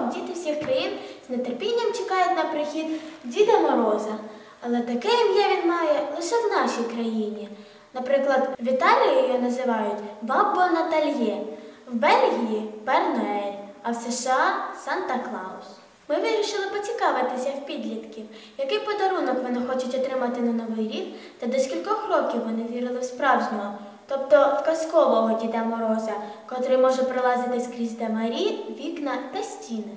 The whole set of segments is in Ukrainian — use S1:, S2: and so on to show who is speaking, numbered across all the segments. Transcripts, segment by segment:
S1: Новим діти всіх країн з нетерпінням чекають на прихід Діда Мороза. Але таке ім'я він має лише в нашій країні. Наприклад, в Італії його називають Баббо Натальє, в Бельгії Пер Ноель, а в США Санта Клаус. Ми вирішили поцікавитися в підлітків, який подарунок вони хочуть отримати на Новий рік та до скількох років вони вірили в справжнього, тобто казкового Діда Мороза, котрий може пролазити скрізь демарі, вікна та стіни.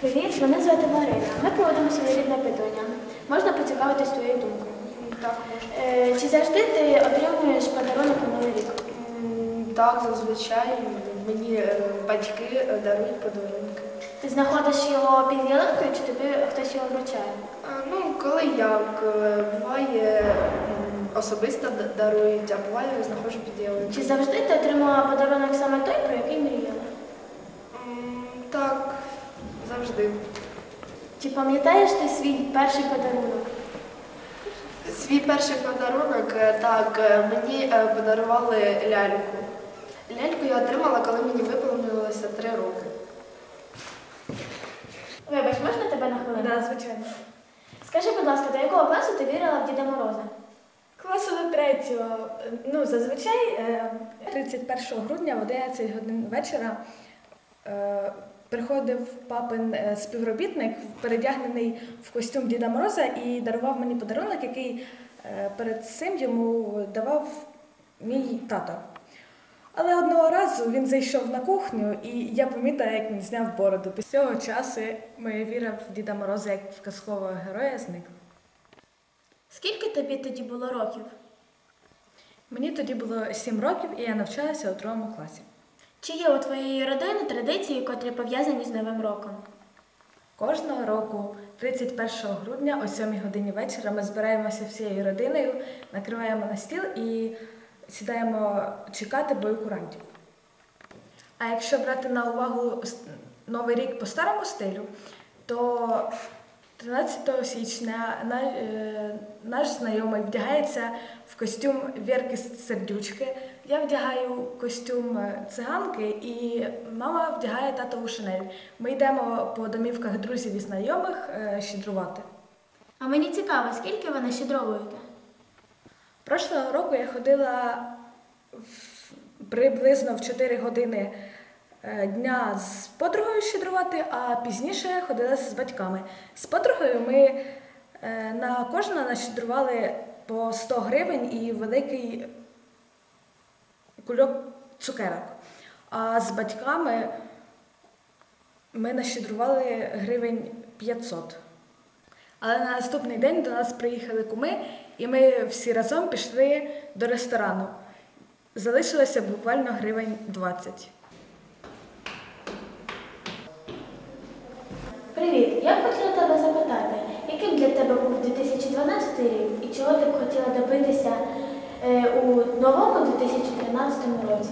S1: Привіт, мене звати Марина. Ми проводимо своєрідне питання. Можна поцікавитись твоєю думкою?
S2: Так, можна.
S1: Е, чи завжди ти отримуєш подарунок на Новий рік?
S2: Так, зазвичай мені е, батьки е, дарують подарунки.
S1: Ти знаходиш його під ялинкою, чи тобі хтось його вручає?
S2: Ну, коли як буває особисто дарують, а буває знаходжу під ялинкою.
S1: Чи завжди ти отримала подарунок саме той, про який мріяла?
S2: М, Так, завжди.
S1: Чи пам'ятаєш ти свій перший подарунок?
S2: Свій перший подарунок, е, так, е, мені е, подарували ляльку. Ляльку я отримала, коли мені виповнилося три роки.
S1: Вибач, можна тебе на хвилину?
S3: звичайно.
S1: Скажи, будь ласка, до якого класу ти вірила в Діда Мороза?
S3: Класу до третього. Ну, зазвичай е, 31 грудня в 11 годин вечора е, приходив папин е, співробітник, передягнений в костюм Діда Мороза, і дарував мені подарунок, який е, перед цим йому давав мій тато. Але одного разу він зайшов на кухню, і я помітила, як він зняв бороду. Після цього часу моя віра в Діда Мороза як в казкового героя зникла.
S1: Тобі тоді було років?
S3: Мені тоді було 7 років, і я навчалася у другому класі.
S1: Чи є у твоєї родини традиції, котрі пов'язані з Новим роком?
S3: Кожного року, 31 грудня, о 7 годині вечора, ми збираємося всією родиною, накриваємо на стіл і сідаємо чекати бою курантів. А якщо брати на увагу Новий рік по старому стилю, то 13 січня е, наш знайомий вдягається в костюм Вірки Сердючки. Я вдягаю костюм е, циганки, і мама вдягає татову шинель. Ми йдемо по домівках друзів і знайомих е, щедрувати.
S1: А мені цікаво, скільки ви нащедровуєте?
S3: Прошлого року я ходила в, приблизно в 4 години дня з подругою щедрувати, а пізніше ходила з батьками. З подругою ми е, на кожного нащедрували по 100 гривень і великий кульок цукерок. А з батьками ми нащедрували гривень 500. Але на наступний день до нас приїхали куми, і ми всі разом пішли до ресторану. Залишилося буквально гривень 20.
S1: Привіт, я б хотіла тебе запитати, яким для тебе був 2012 рік і чого ти б хотіла добитися е, у новому 2013 році?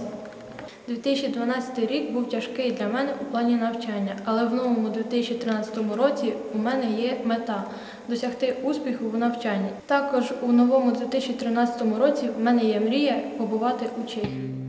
S4: 2012 рік був тяжкий для мене у плані навчання, але в новому 2013 році у мене є мета досягти успіху в навчанні. Також у новому 2013 році в мене є мрія побувати у Чехії.